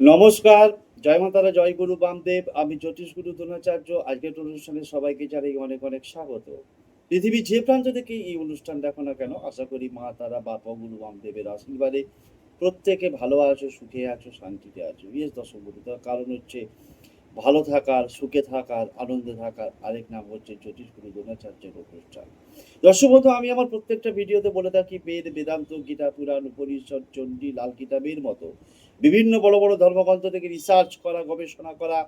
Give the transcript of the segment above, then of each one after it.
নমস্কার, জয় মাতারা, জয় গুরু বামদেব। আমি জ্যোতিষ গুরু দ্রোণাচার্য। আজকের অনুষ্ঠানে সবাইকে জানাই অনেক অনেক স্বাগত। পৃথিবীর যে প্রান্ত থেকে এই অনুষ্ঠান দেখো না কেন, আশা করি মা, তারা, বাপা, গুরু বামদেবের আশীর্বাদে প্রত্যেকে ভালো আছো, সুখে আছো, শান্তিতে আছো। ইয়েস দর্শক বন্ধু তার কারণ হচ্ছে ভালো থাকার, সুখে থাকার, আনন্দে থাকার আরেক নাম হচ্ছে জ্যোতিষ গুরু দ্রোণাচার্যের অনুষ্ঠান। দর্শক বন্ধু, আমি আমার প্রত্যেকটা ভিডিওতে বলে থাকি, বেদ, বেদান্ত, গীতা, পুরাণ, উপনিষদ, চণ্ডী, লাল কিতাবের মতো বিভিন্ন বড় বড় ধর্মগ্রন্থ থেকে রিসার্চ করা, গবেষণা করা,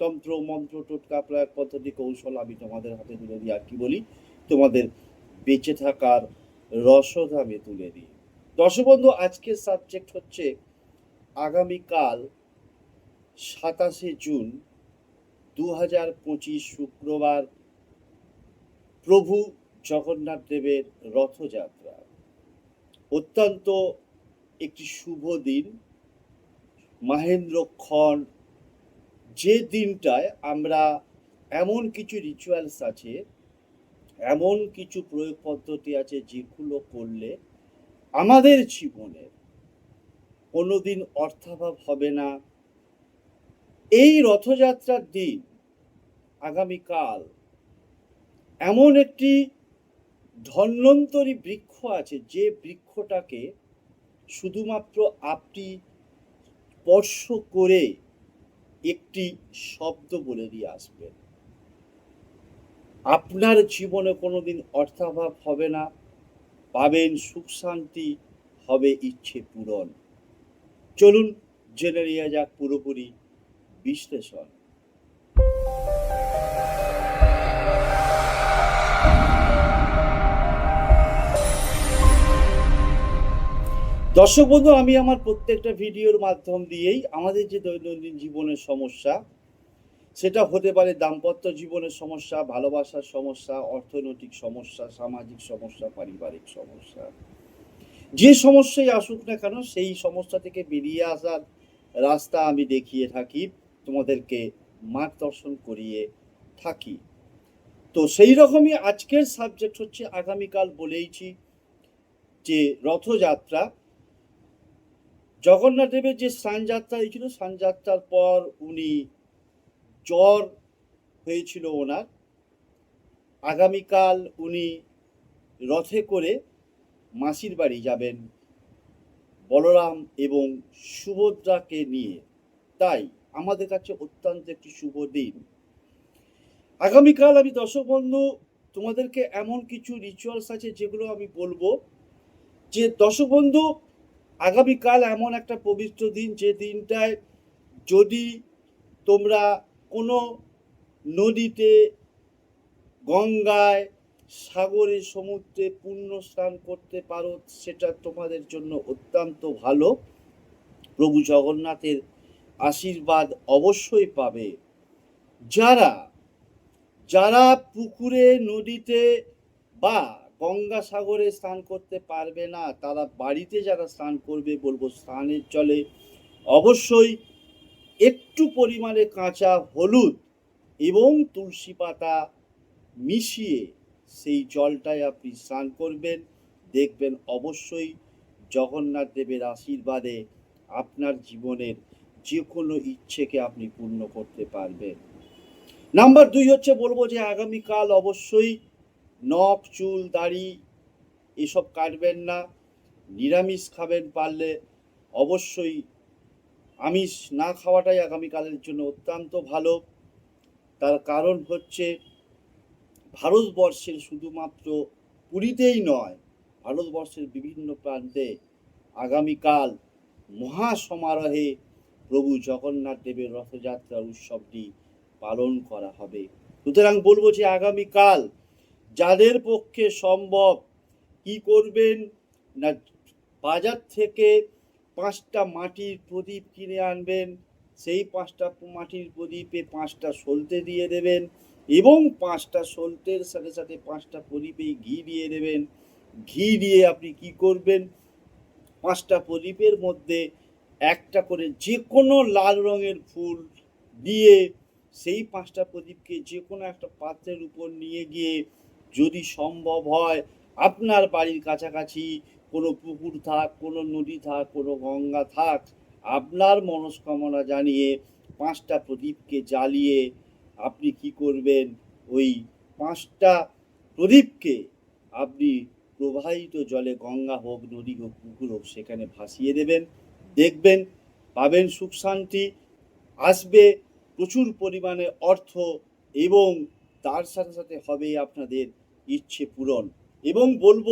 তন্ত্র, মন্ত্র, টোটকা, প্রয়োগ পদ্ধতি, কৌশল আমি তোমাদের হাতে তুলে দিই। আর কি বলি? তোমাদের বেঁচে থাকার রসদ আমি তুলে দিই। দর্শক বন্ধু, আজকের সাবজেক্ট হচ্ছে আগামীকাল সাতাশে জুন দু হাজার পঁচিশ শুক্রবার প্রভু জগন্নাথ দেবের রথযাত্রা। অত্যন্ত একটি শুভ দিন। মাহেন্দ্রক্ষণ যে দিনটায় আমরা এমন কিছু রিচুয়ালস আছে, এমন কিছু প্রয়োগ পদ্ধতি আছে যেগুলো করলে আমাদের জীবনে কোনোদিন অর্থাভাব হবে না। এই রথযাত্রার দিন আগামীকাল এমন একটি ধন্বন্তরী বৃক্ষ আছে যে বৃক্ষটাকে শুধুমাত্র আপনি স্পর্শ করে একটি শব্দ বলে দিয়ে আসবেন। আপনার জীবনে কোনোদিন অর্থাভাব হবে না, পাবেন সুখ শান্তি, হবে ইচ্ছে পূরণ। চলুন জেনে নেওয়া যাক পুরোপুরি বিশ্লেষণ। দর্শক বন্ধু, আমি আমার প্রত্যেকটা ভিডিওর মাধ্যম দিয়েই আমাদের যে দৈনন্দিন জীবনের সমস্যা, সেটা হতে পারে দাম্পত্য জীবনের সমস্যা, ভালোবাসার সমস্যা, অর্থনৈতিক সমস্যা, সামাজিক সমস্যা, পারিবারিক সমস্যা। যে সমস্যাই আসুক না কেন, সেই সমস্যা থেকে বেরিয়ে আসার রাস্তা আমি দেখিয়ে থাকি। তোমাদেরকে মার্গদর্শন করিয়ে থাকি। তো সেই রকমই আজকের সাবজেক্ট হচ্ছে আগামীকাল বলেইছি যে রথযাত্রা। জগন্নাথ দেবের যে স্নানযাত্রা হয়েছিল, স্নানযাত্রার পর উনি জ্বর হয়েছিল ওনার। আগামীকাল উনি রথে করে মাসির বাড়ি যাবেন বলরাম এবং সুভদ্রাকে নিয়ে। তাই আমাদের কাছে অত্যন্ত একটি শুভ দিন। আগামীকাল আমি দর্শক বন্ধু তোমাদেরকে এমন কিছু রিচুয়ালস আছে যেগুলো আমি বলব। যে দর্শক বন্ধু আগামীকাল এমন একটা পবিত্র দিন যে দিনটায় যদি তোমরা কোনো নদীতে, গঙ্গায়, সাগরে, সমুদ্রে পুণ্য স্নান করতে পারো, সেটা তোমাদের জন্য অত্যন্ত ভালো। প্রভু জগন্নাথের আশীর্বাদ অবশ্যই পাবে। যারা যারা পুকুরে, নদীতে বা গঙ্গাসাগরে স্নান করতে পারবে না, তারা বাড়িতে যারা স্নান করবে বলব স্নানের জলে, অবশ্যই একটু পরিমাণে কাঁচা হলুদ এবং তুলসী পাতা মিশিয়ে সেই জলটায় আপনি স্নান করবেন। দেখবেন অবশ্যই জগন্নাথ দেবের আশীর্বাদে আপনার জীবনের যে কোনো ইচ্ছেকে আপনি পূর্ণ করতে পারবেন। নাম্বার দুই হচ্ছে বলব যে আগামীকাল অবশ্যই নখ, চুল, দাড়ি এসব কাটবেন না। নিরামিষ খাবেন পারলে অবশ্যই আমিষ না খাওয়াটাই আগামীকালের জন্য অত্যন্ত ভালো। তার কারণ হচ্ছে ভারতবর্ষের শুধুমাত্র পুরীতেই নয়, ভারতবর্ষের বিভিন্ন প্রান্তে আগামীকাল মহাসমারোহে প্রভু জগন্নাথ দেবের রথযাত্রা উৎসবটি পালন করা হবে। সুতরাং বলব যে আগামীকাল যাদের পক্ষে সম্ভব কি করবেন? না, বাজার থেকে পাঁচটা মাটির প্রদীপ কিনে আনবেন, সেই পাঁচটা মাটির প্রদীপে পাঁচটা সলতে দিয়ে দেবেন এবং পাঁচটা সলতের সাথে সাথে পাঁচটা প্রদীপেই ঘি দিয়ে দেবেন। ঘি দিয়ে আপনি কি করবেন? পাঁচটা প্রদীপের মধ্যে একটা করে যে কোনো লাল রঙের ফুল দিয়ে সেই পাঁচটা প্রদীপকে যে কোনো একটা পাত্রের উপর নিয়ে গিয়ে যদি সম্ভব হয়, আপনার বাড়ির কাছাকাছি কোনো পুকুর থাক, কোনো নদী থাক, কোনো গঙ্গা থাক, আপনার মনস্কামনা জানিয়ে পাঁচটা প্রদীপকে জ্বালিয়ে আপনি কি করবেন? ওই পাঁচটা প্রদীপকে আপনি প্রবাহিত জলে গঙ্গা হোক, নদী হোক, পুকুর হোক, সেখানে ভাসিয়ে দেবেন। দেখবেন, পাবেন সুখ শান্তি, আসবে প্রচুর পরিমাণে অর্থ এবং তার সাথে সাথে হবে আপনাদের ইচ্ছে পূরণ। এবং বলব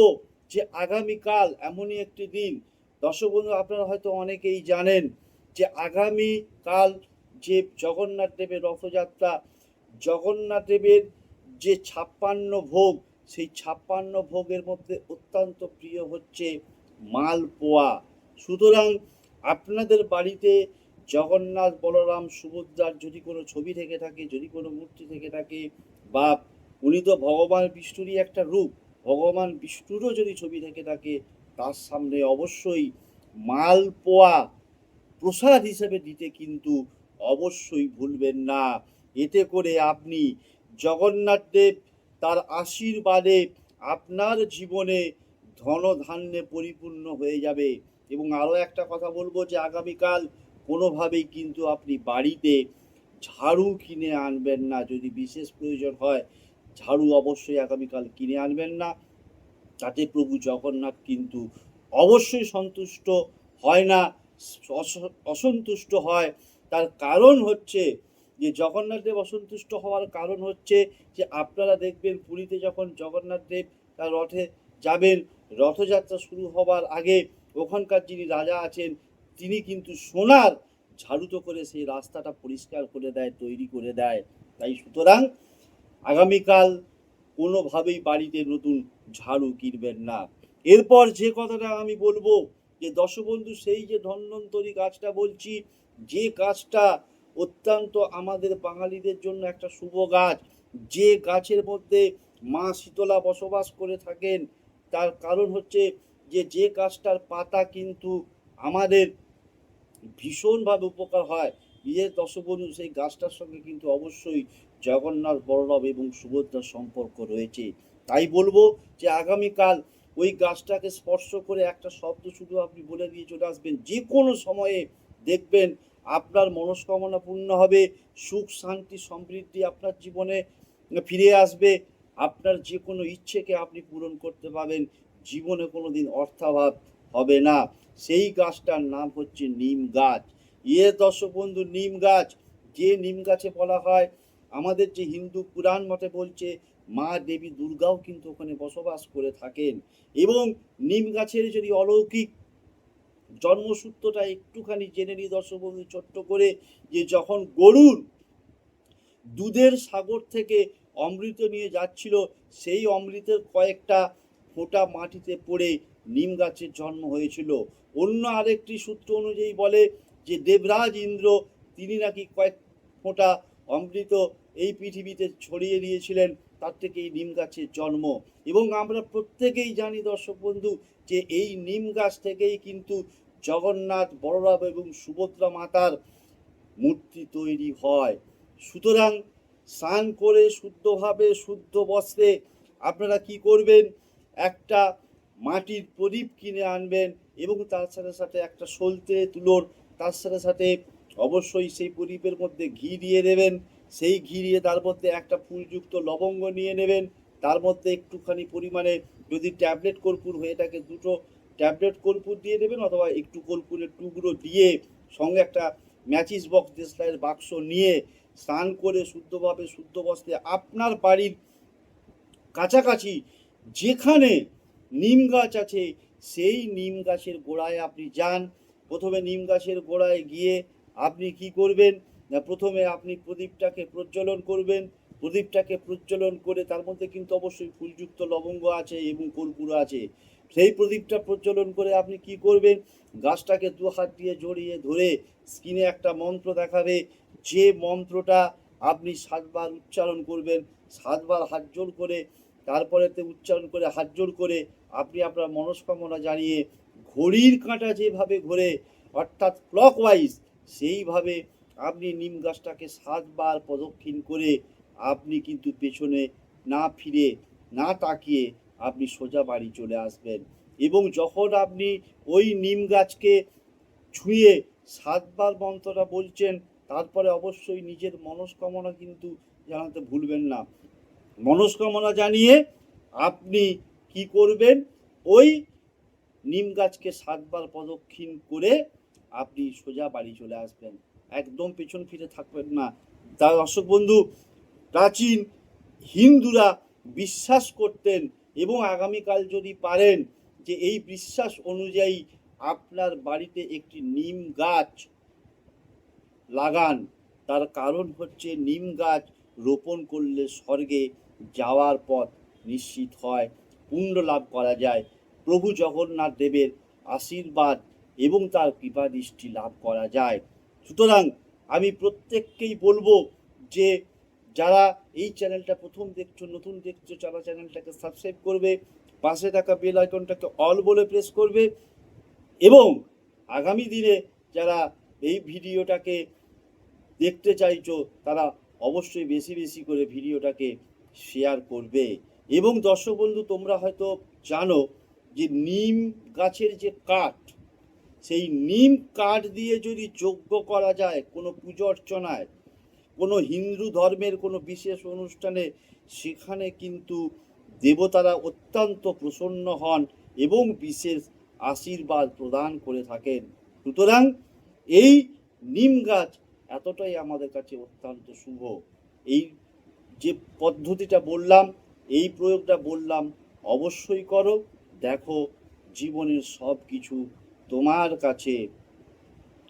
যে আগামীকাল এমনই একটি দিন, দর্শক বন্ধু, আপনারা হয়তো অনেকেই জানেন যে আগামী কাল যে জগন্নাথ দেবের রথযাত্রা, জগন্নাথ দেবের যে ছাপ্পান্ন ভোগ, সেই ছাপ্পান্ন ভোগের মধ্যে অত্যন্ত প্রিয় হচ্ছে মালপোয়া। সুতরাং আপনাদের বাড়িতে জগন্নাথ, বলরাম, সুভদ্রার যদি কোনো ছবি থেকে থাকে, যদি কোনো মূর্তি থেকে থাকে, বা উনি তো ভগবান বিষ্ণুরই একটা রূপ, ভগবান বিষ্ণুরও যদি ছবি থেকে থাকে, তার সামনে অবশ্যই মালপোয়া প্রসাদ হিসেবে দিতে কিন্তু অবশ্যই ভুলবেন না। এতে করে আপনি জগন্নাথ দেব তার আশীর্বাদে আপনার জীবনে ধনধান্যে পরিপূর্ণ হয়ে যাবে। এবং আরও একটা কথা বলব যে আগামীকাল কোনোভাবেই কিন্তু আপনি বাড়িতে ঝাড়ু কিনে আনবেন না। যদি বিশেষ প্রয়োজন হয়, ঝাড়ু অবশ্যই আগামীকাল কিনে আনবেন না। তাতে প্রভু জগন্নাথ কিন্তু অবশ্যই সন্তুষ্ট হয় না অসন্তুষ্ট হয়। তার কারণ হচ্ছে যে জগন্নাথ দেব অসন্তুষ্ট হওয়ার কারণ হচ্ছে যে আপনারা দেখবেন পুরীতে যখন জগন্নাথ দেব তার রথে যাবেন, রথযাত্রা শুরু হবার আগে ওখানকার যিনি রাজা আছেন, তিনি কিন্তু সোনার ঝাড়ুতো করে সেই রাস্তাটা পরিষ্কার করে দেয়, তৈরি করে দেয়। তাই সুতরাং আগামীকাল কোনোভাবেই বাড়িতে নতুন ঝাড়ু কিনবেন না। এরপর যে কথাটা আমি বলব, যে দশবন্ধু, সেই যে ধন্বন্তরী গাছটা বলছি, যে গাছটা অত্যন্ত আমাদের বাঙালিদের জন্য একটা শুভ গাছ যে গাছের মধ্যে মা শীতলা বসবাস করে থাকেন, তার কারণ হচ্ছে যে যে গাছটার পাতা কিন্তু আমাদের ভীষণভাবে উপকার হয়। বিয়ের দশবন্ধু সেই গাছটার সঙ্গে কিন্তু অবশ্যই জগন্নাথ বলরাম এবং সুভদ্রার সম্পর্ক রয়েছে। তাই বলব যে, আগামীকাল ওই গাছটাকে স্পর্শ করে একটা শব্দ শুধু আপনি বলে দিয়ে চলে আসবেন। যে কোনো সময়ে দেখবেন আপনার মনস্কামনা পূর্ণ হবে, সুখ, শান্তি, সমৃদ্ধি আপনার জীবনে ফিরে আসবে। আপনার যে কোনো ইচ্ছেকে আপনি পূরণ করতে পারবেন। জীবনে কোনো দিন অর্থাভাব হবে না। সেই গাছটার নাম হচ্ছে নিম গাছ। ইয়ে দর্শক বন্ধু, নিম গাছ। যে নিম গাছে বলা হয়, আমাদের যে হিন্দু পুরাণ মতে বলছে, মা দেবী দুর্গাও কিন্তু ওখানে বসবাস করে থাকেন। এবং নিম গাছের যদি অলৌকিক জন্মসূত্রটা একটুখানি জেনে নিই দর্শক বন্ধু, ছোট্ট করে, যে যখন গরুর দুধের সাগর থেকে অমৃত নিয়ে যাচ্ছিল, সেই অমৃতের কয়েকটা ফোঁটা মাটিতে পড়ে নিম গাছের জন্ম হয়েছিল। অন্য আরেকটি সূত্র অনুযায়ী বলে যে দেবরাজ ইন্দ্র, তিনি নাকি কয়েক ফোঁটা অমৃত এই পৃথিবীতে ছড়িয়ে দিয়েছিলেন, তার থেকে এই নিম গাছের জন্ম। এবং আমরা প্রত্যেকেই জানি দর্শক বন্ধু যে এই নিম গাছ থেকেই কিন্তু জগন্নাথ বলরাম এবং সুভদ্রা মাতার মূর্তি তৈরি হয়। সুতরাং স্নান করে শুদ্ধভাবে, শুদ্ধ বস্ত্রে আপনারা কি করবেন? একটা মাটির প্রদীপ কিনে আনবেন এবং তার সাথে সাথে একটা সলতে তুলোর তার সাথে সাথে অবশ্যই সেই প্রদীপের মধ্যে ঘি দিয়ে দেবেন। সেই ঘি দিয়ে তার মধ্যে একটা ফুলযুক্ত লবঙ্গ নিয়ে নেবেন। তার মধ্যে একটুখানি পরিমাণে যদি ট্যাবলেট কর্পূর হয়ে থাকে, দুটো ট্যাবলেট কর্পূর দিয়ে দেবেন অথবা একটু কর্পূরের টুকরো দিয়ে সঙ্গে একটা ম্যাচিস বক্স দেশলাইয়ের বাক্স নিয়ে স্নান করে শুদ্ধভাবে শুদ্ধ বস্ত্রে আপনার বাড়ির কাছাকাছি যেখানে নিম গাছ আছে, সেই নিম গাছের গোড়ায় আপনি যান। প্রথমে নিম গাছের গোড়ায় গিয়ে আপনি কি করবেন? না, প্রথমে আপনি প্রদীপটাকে প্রজ্বলন করবেন। প্রদীপটাকে প্রজ্বলন করে তার মধ্যে কিন্তু অবশ্যই ফুলযুক্ত লবঙ্গ আছে এবং কর্পূর আছে। সেই প্রদীপটা প্রজ্বলন করে আপনি কি করবেন? গাছটাকে দু হাত দিয়ে জড়িয়ে ধরে স্কিনে একটা মন্ত্র দেখাবে। যে মন্ত্রটা আপনি সাতবার উচ্চারণ করবেন, সাতবার হাত জোর করে তারপরেতে উচ্চারণ করে হাত জোর করে আপনি আপনার মনস্কামনা জানিয়ে ঘড়ির কাঁটা যেভাবে ঘোরে, অর্থাৎ ক্লক ক্লকওয়াইজ সেইভাবে আপনি নিম গাছটাকে সাতবার প্রদক্ষিণ করে আপনি কিন্তু পেছনে না ফিরে, না তাকিয়ে আপনি সোজা বাড়ি চলে আসবেন। এবং যখন আপনি ওই নিম গাছকে ছুঁয়ে সাতবার মন্ত্রটা বলছেন, তারপরে অবশ্যই নিজের মনস্কামনা কিন্তু জানাতে ভুলবেন না। মনস্কামনা জানিয়ে আপনি কি করবেন? ওই নিম গাছকে সাতবার প্রদক্ষিণ করে আপনি সোজা বাড়ি চলে আসবেন। একদম পেছন ফিরে থাকবেন না। তার দর্শক বন্ধু, প্রাচীন হিন্দুরা বিশ্বাস করতেন এবং আগামীকাল যদি পারেন যে এই বিশ্বাস অনুযায়ী আপনার বাড়িতে একটি নিম গাছ লাগান। তার কারণ হচ্ছে নিম গাছ রোপণ করলে স্বর্গে যাওয়ার পথ নিশ্চিত হয়। পুণ্য লাভ করা যায়। প্রভু জগন্নাথ দেবের আশীর্বাদ এবং তার কৃপা দৃষ্টি লাভ করা যায়। সুতরাং আমি প্রত্যেককেই বলব যে, যারা এই চ্যানেলটা প্রথম দেখছ, নতুন দেখছ, যারা চ্যানেলটাকে সাবস্ক্রাইব করবে, পাশে থাকা বেল আইকনটাকে অল বলে প্রেস করবে এবং আগামী দিনে যারা এই ভিডিওটাকে দেখতে চাইছো, তারা অবশ্যই বেশি বেশি করে ভিডিওটাকে শেয়ার করবে। এবং দর্শক বন্ধু, তোমরা হয়তো জানো যে নিম গাছের যে কাঠ, সেই নিম কাঠ দিয়ে যদি যজ্ঞ করা যায় কোনো পুজো অর্চনায়, কোনো হিন্দু ধর্মের কোনো বিশেষ অনুষ্ঠানে, সেখানে কিন্তু দেবতারা অত্যন্ত প্রসন্ন হন এবং বিশেষ আশীর্বাদ প্রদান করে থাকেন। সুতরাং এই নিম গাছ এতটাই আমাদের কাছে অত্যন্ত শুভ। এই যে পদ্ধতিটা বললাম, এই প্রয়োগটা বললাম, অবশ্যই করো। দেখো, জীবনের সব কিছু তোমার কাছে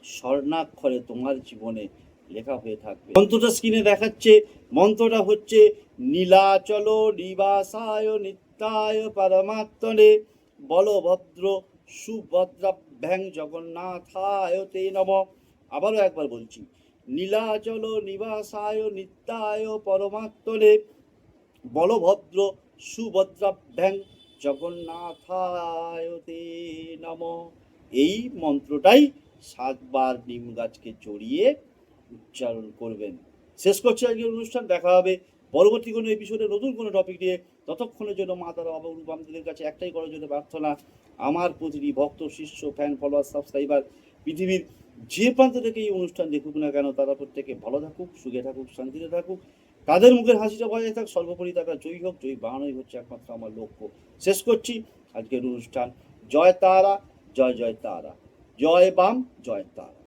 স্বর্ণাক্ষরে তোমার জীবনে লেখা হয়ে থাকবে। মন্ত্রটা স্ক্রিনে দেখাচ্ছে। মন্ত্রটা হচ্ছে, নীলাচল নিবাসায় নিত্যায় পরমাত্মনে বলভদ্র সুভদ্রাভ্যাং জগন্নাথায় তে নম। আবারও একবার বলছি নীলাচল নিবাসায় নিত্যায় পরমাত্মনে বলভদ্র সুভদ্রাভ্যাং জগন্নাথায় নম। এই মন্ত্রটাই সাতবার নিম গাছকে জড়িয়ে উচ্চারণ করবেন। শেষ করছি আজকের অনুষ্ঠান। দেখা হবে পরবর্তী কোনো এপিসোডে নতুন কোনো টপিক নিয়ে। ততক্ষণের জন্য মা তারা বাবা বামদের কাছে একটাই করার জন্য প্রার্থনা। আমার প্রতিটি ভক্ত, শিষ্য ফ্যান ফলোয়ার সাবস্ক্রাইবার পৃথিবীর যে প্রান্ত থেকে এই অনুষ্ঠান দেখুক না কেন, তারা প্রত্যেকে ভালো থাকুক, সুখে থাকুক, শান্তিতে থাকুক। তাদের মুখের হাসিটা বজায় থাক, সর্বোপরি তারা জয়ী হোক। জয়ী বানানোই হচ্ছে একমাত্র আমার লক্ষ্য। শেষ করছি আজকের অনুষ্ঠান। জয় তারা, জয় জয় তারা। জয় বাম, জয় তারা।